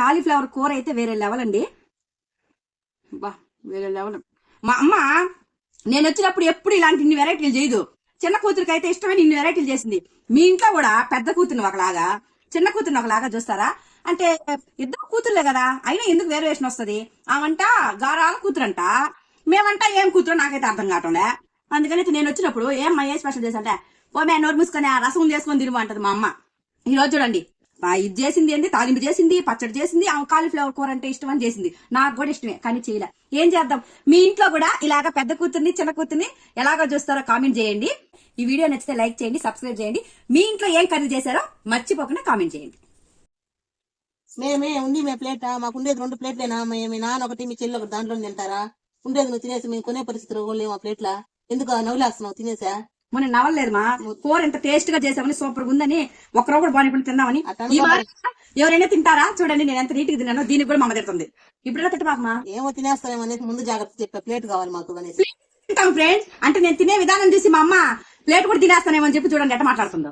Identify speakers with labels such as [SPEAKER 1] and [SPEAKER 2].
[SPEAKER 1] Cauliflower కూర అయితే వేరే లెవెల్ అండి. బా వేరే లెవెల్. మా అమ్మ నేను వచ్చినప్పుడు ఎప్పుడు ఇలాంటి ఇన్ని వెరైటీలు చేయదు. చిన్న కూతురికి అయితే ఇష్టమైన ఇన్ని వెరైటీలు చేసింది. మీ ఇంట్లో కూడా పెద్ద కూతురుని ఒకలాగా చిన్న కూతురుని ఒకలాగా చూస్తారా? అంటే ఇద్దరు కూతురులే కదా అయినా ఎందుకు వేరియేషన్ వస్తుంది? ఆమంట గారాల కూతురంట. మేమంట ఏం కూతురు నాకైతే అర్థం కావటంలే. అందుకని అయితే నేను వచ్చినప్పుడు ఏం ఏ స్పెషల్ చేసంటే ఓ మే నోరు మూసుకొని ఆ రసం చేసుకొని తిరుగు అంటది మా అమ్మ. ఈ రోజు చూడండి ఇది చేసింది ఏంటి తాలింపు చేసింది పచ్చడి చేసింది ఆ కాలీఫ్లవర్ కూర అంటే ఇష్టం అని చేసింది. నాకు కూడా ఇష్టమే కానీ చేయలే. ఏం చేద్దాం? మీ ఇంట్లో కూడా ఇలాగ పెద్ద కూతుర్ని చిన్న కూతుర్ని ఎలాగో చూస్తారో కామెంట్ చేయండి. ఈ వీడియో నచ్చితే లైక్ చేయండి సబ్స్క్రైబ్ చేయండి. మీ ఇంట్లో ఏం కర్రీ చేశారో మర్చిపోకుండా కామెంట్ చేయండి.
[SPEAKER 2] మేమే ఉంది? మేము ప్లేట్? మాకు ఉండేది రెండు ప్లేట్లేనా? మీ నాన్న ఒకటి మీ చెల్లి ఒకటి దాంట్లో తింటారా? ఉండేది నువ్వు తినేసి మేము కొనే పరిస్థితి కూడా లేవు ఆ ప్లేట్లా. ఎందుకు నవ్వులేస్తున్నావు తినేసా?
[SPEAKER 1] మొన్న నవ్వలేదు మా కూర ఎంత టేస్ట్గా చేసామని సూపర్ ఉందని ఒకరో కూడా ఈ వారం ఎవరైనా తింటారా? చూడండి నేను ఎంత నీట్గా తిన్నానో దీనికి కూడా మమ్మ తిడుతుంది. ఇప్పుడు తిట్టమాకమా
[SPEAKER 2] ఏమో తినేస్తామేమో అనేసి ముందు జాగ్రత్త చెప్పా. ప్లేట్ కావాలి మాకు అనేసి.
[SPEAKER 1] తింటాం ఫ్రెండ్స్ అంటే నేను తినే విధానం చూసి మా అమ్మ ప్లేట్ కూడా తినేస్తానేమని చెప్పి చూడండి ఎట్ట మాట్లాడుతుందో.